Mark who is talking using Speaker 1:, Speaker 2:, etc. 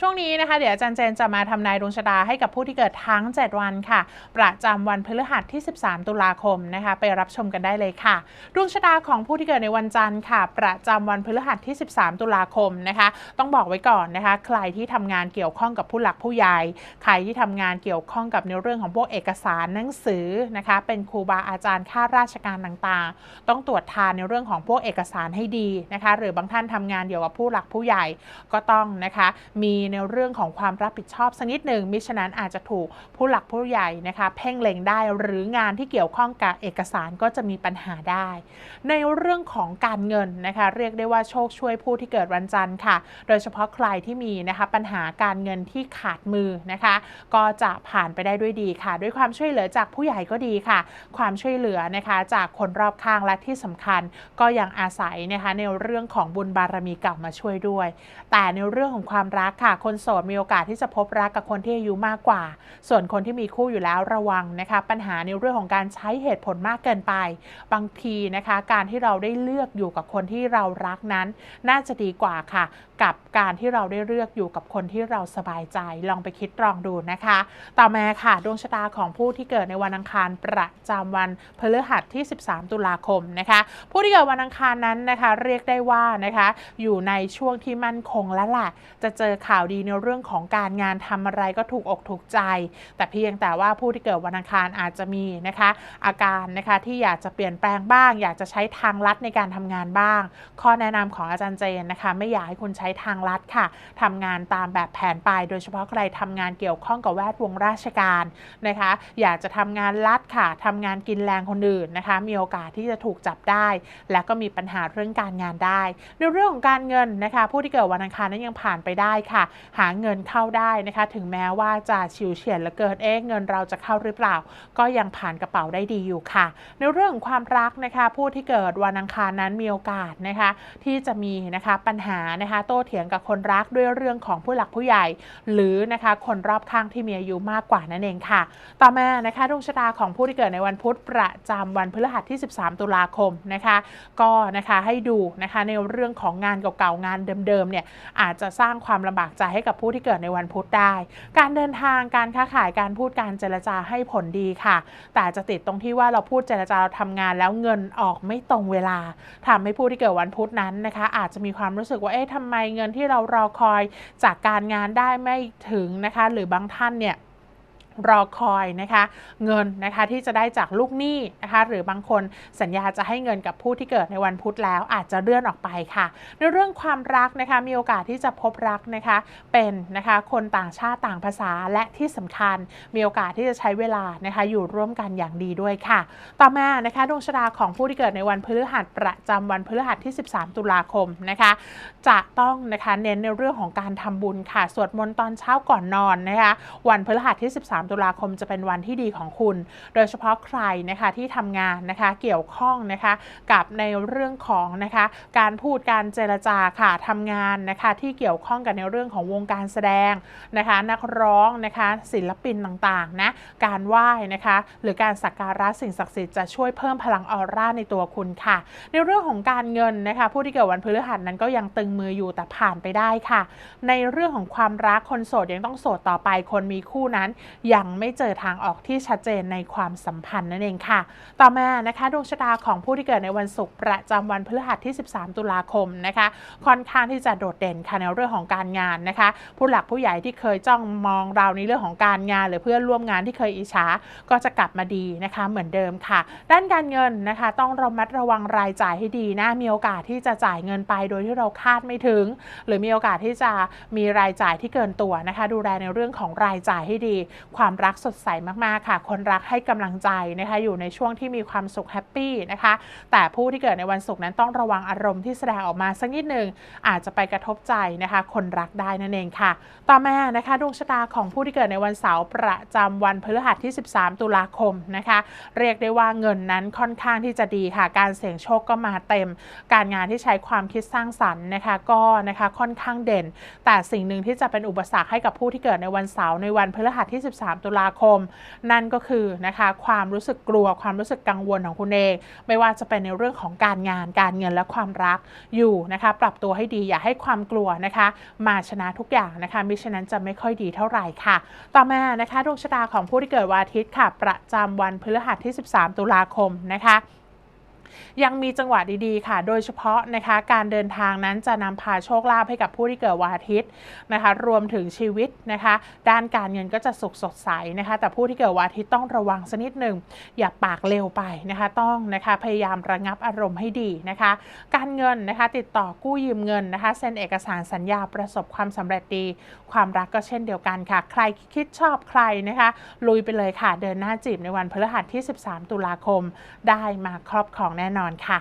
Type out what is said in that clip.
Speaker 1: ช่วงนี้นะคะ เดี๋ยวอาจารย์เจนจะมาทำนายดวงชะตาให้กับผู้ที่เกิดทั้ง 7 วันค่ะ ประจำวันพฤหัสที่ 13 ตุลาคมนะคะ ไปรับชมกันได้เลยค่ะ ดวงชะตาของผู้ที่เกิดในวันจันทร์ค่ะ ประจำวันพฤหัสที่ 13 ตุลาคมนะคะ ต้องบอกไว้ก่อนนะคะ ใครที่ทำงานเกี่ยวข้องกับผู้หลักผู้ใหญ่ ใครที่ทำงานเกี่ยวข้องกับในเรื่องของพวกเอกสารหนังสือนะคะ เป็นครูบาอาจารย์ข้าราชการต่างๆ ต้องตรวจทานในเรื่องของพวกเอกสารให้ดีนะคะ หรือบางท่านทำงานเกี่ยวกับผู้หลักผู้ใหญ่ก็ต้องนะคะ มีในเรื่องของความรับผิดชอบสักนิดหนึ่งมิฉะนั้นอาจจะถูกผู้หลักผู้ใหญ่นะคะ เพ่งเล็งได้หรืองานที่เกี่ยวข้องกับเอกสารก็จะมีปัญหาได้ ในเรื่องของการเงินนะคะ เรียกได้ว่าโชคช่วยผู้ที่เกิดวันจันทร์ค่ะ โดยเฉพาะใครที่มีนะคะปัญหาการเงินที่ขาดมือนะคะ ก็จะผ่านไปได้ด้วยดีค่ะ ด้วยความช่วยเหลือจากผู้ใหญ่ก็ดีค่ะ ความช่วยเหลือนะคะจากคนรอบข้างและที่สำคัญ ก็ยังอาศัยนะคะในเรื่องของบุญบารมีเก่ามาช่วยด้วย แต่ในเรื่องของความรักค่ะคนโสดมีโอกาสที่จะพบรักกับคนที่อายุมากกว่า ส่วนคนที่มีคู่อยู่แล้วระวังนะคะ ปัญหาในเรื่องของการใช้เหตุผลมากเกินไป บางทีนะคะ การที่เราได้เลือกอยู่กับคนที่เรารักนั้น น่าจะดีกว่าค่ะ กับการที่เราได้เลือกอยู่กับคนที่เราสบายใจ ลองไปคิดลองดูนะคะ ต่อมาค่ะดวงชะตาของผู้ที่เกิดในวันอังคารประจำวันพฤหัสที่ 13 ตุลาคมนะคะ ผู้ที่เกิดวันอังคารนั้นนะคะ เรียกได้ว่านะคะ อยู่ในช่วงที่มั่นคงแล้วล่ะจะเจอข่าวดีในเรื่องของการงานทำอะไรก็ถูกอกถูกใจ แต่เพียงแต่ว่าผู้ที่เกิดวันอังคารอาจจะมีนะคะ อาการนะคะที่อยากจะเปลี่ยนแปลงบ้าง อยากจะใช้ทางลัดในการทำงานบ้าง ข้อแนะนำของอาจารย์เจนนะคะ ไม่อยากให้คุณใช้ทางลัดค่ะทำงานตามแบบแผนไป โดยเฉพาะใครทำงานเกี่ยวข้องกับแวดวงราชการนะคะ อยากจะทำงานลัดค่ะทำงานกินแรงคนอื่นนะคะ มีโอกาสที่จะถูกจับได้ และก็มีปัญหาเรื่องการงานได้ ในเรื่องของการเงินนะคะ ผู้ที่เกิดวันอังคารนั้นยังผ่านไปได้ค่ะหาเงินเข้าได้นะคะ ถึงแม้ว่าจะฉิวเฉียดเหลือเกินเอ๊ะเงินเราจะเข้าหรือเปล่า ก็ยังผ่านกระเป๋าได้ดีอยู่ค่ะ ในเรื่องความรักนะคะ ผู้ที่เกิดวันอังคารนั้นมีโอกาสนะคะ ที่จะมีนะคะปัญหานะคะ โต้เถียงกับคนรักด้วยเรื่องของผู้หลักผู้ใหญ่ หรือนะคะคนรอบข้างที่มีอายุมากกว่านั่นเองค่ะ ต่อมานะคะดวงชะตาของผู้ที่เกิดในวันพุธประจำวันพฤหัสที่ 13 ตุลาคมนะคะ ก็นะคะให้ดูนะคะในเรื่องของงานเก่าๆงานเดิมๆเนี่ยอาจจะสร้างความลำบากใจให้กับผู้ที่เกิดในวันพุธได้ การเดินทางการค้าขายการพูดการเจรจาให้ผลดีค่ะ แต่จะติดตรงที่ว่าเราพูดเจรจาเราทำงานแล้วเงินออกไม่ตรงเวลาทำให้ผู้ที่เกิดวันพุธนั้นนะคะ อาจจะมีความรู้สึกว่าเอ๊ะทำไมเงินที่เรารอคอยจากการงานได้ไม่ถึงนะคะ หรือบางท่านเนี่ย รอคอยนะคะเงินนะคะที่จะได้จากลูกหนี้นะคะหรือบางคนสัญญาจะให้เงินกับผู้ที่เกิดในวันพุธแล้วอาจจะเลื่อนออกไปค่ะ ในเรื่องความรักนะคะมีโอกาสที่จะพบรักนะคะเป็นนะคะคนต่างชาติต่างภาษาและที่สำคัญ มีโอกาสที่จะใช้เวลานะคะอยู่ร่วมกันอย่างดีด้วยค่ะ ต่อมานะคะดวงชะตาของผู้ที่เกิดในวันพฤหัสประจำวันพฤหัสที่ 13 ตุลาคมนะคะจะต้องนะคะเน้นในเรื่องของการทำบุญค่ะสวดมนต์ตอนเช้าก่อนนอนนะคะวันพฤหัสที่ 13ตุลาคมจะเป็นวันที่ดีของคุณ โดยเฉพาะใครนะคะที่ทำงานนะคะเกี่ยวข้องนะคะกับในเรื่องของนะคะการพูดการเจรจาค่ะทำงานนะคะที่เกี่ยวข้องกับในเรื่องของวงการแสดงนะคะนักร้องนะคะศิลปินต่างๆนะการไหว้นะคะหรือการสักการะสิ่งศักดิ์สิทธิ์จะช่วยเพิ่มพลังออร่าในตัวคุณค่ะ ในเรื่องของการเงินนะคะผู้ที่เกิดวันพฤหัสนั้นก็ยังตึงมืออยู่แต่ผ่านไปได้ค่ะ ในเรื่องของความรักคนโสดยังต้องโสดต่อไปคนมีคู่นั้นยังไม่เจอทางออกที่ชัดเจนในความสัมพันธ์นั่นเองค่ะ ต่อมานะคะดวงชะตาของผู้ที่เกิดในวันศุกร์ประจำวันพฤหัสที่ 13 ตุลาคมนะคะ ค่อนข้างที่จะโดดเด่นค่ะในเรื่องของการงานนะคะ ผู้หลักผู้ใหญ่ที่เคยจ้องมองเราในเรื่องของการงาน หรือเพื่อนร่วมงานที่เคยอิจฉาก็จะกลับมาดีนะคะเหมือนเดิมค่ะ ด้านการเงินนะคะ ต้องระมัดระวังรายจ่ายให้ดีนะมีโอกาสที่จะจ่ายเงินไปโดยที่เราคาดไม่ถึง หรือมีโอกาสที่จะมีรายจ่ายที่เกินตัวนะคะ ดูแลในเรื่องของรายจ่ายให้ดีความรักสดใสมากๆค่ะ คนรักให้กำลังใจนะคะอยู่ในช่วงที่มีความสุขแฮปปี้นะคะ แต่ผู้ที่เกิดในวันศุกร์นั้นต้องระวังอารมณ์ที่แสดงออกมาสักนิดหนึ่งอาจจะไปกระทบใจนะคะ คนรักได้นั่นเองค่ะ ต่อมานะคะดวงชะตาของผู้ที่เกิดในวันเสาร์ประจำวันพฤหัสที่ 13 ตุลาคมนะคะ เรียกได้ว่าเงินนั้นค่อนข้างที่จะดีค่ะ การเสี่ยงโชคก็มาเต็ม การงานที่ใช้ความคิดสร้างสรรค์นะคะก็นะคะค่อนข้างเด่น แต่สิ่งหนึ่งที่จะเป็นอุปสรรคให้กับผู้ที่เกิดในวันเสาร์ในวันพฤหัสที่ 13 3 ตุลาคม นั่นก็คือนะคะความรู้สึกกลัวความรู้สึกกังวลของคุณเอง ไม่ว่าจะเป็นในเรื่องของการงานการเงินและความรักอยู่นะคะปรับตัวให้ดีอย่าให้ความกลัวนะคะ มาชนะทุกอย่างนะคะมิฉะนั้นจะไม่ค่อยดีเท่าไหร่ค่ะ ต่อมานะคะดวงชะตาของผู้ที่เกิดวันอาทิตย์ค่ะ ประจำวันพฤหัสที่ 13 ตุลาคมนะคะ ยังมีจังหวะดีๆ ค่ะ โดยเฉพาะนะคะการเดินทางนั้นจะนำพาโชคลาภให้กับผู้ที่เกิดวันอาทิตย์นะคะรวมถึงชีวิตนะคะด้านการเงินก็จะสุขสดใสนะคะแต่ผู้ที่เกิดวันอาทิตย์ต้องระวังสักนิดหนึ่งอย่าปากเร็วไปนะคะต้องนะคะพยายามระงับอารมณ์ให้ดีนะคะ การเงินนะคะติดต่อกู้ยืมเงินนะคะเซ็นเอกสารสัญญาประสบความสำเร็จดี ความรักก็เช่นเดียวกันค่ะ ใครคิดชอบใครนะคะ ลุยไปเลยค่ะเดินหน้าจีบในวันพฤหัสที่ 13 ตุลาคม ได้มาครอบครองแน่นอนค่ะ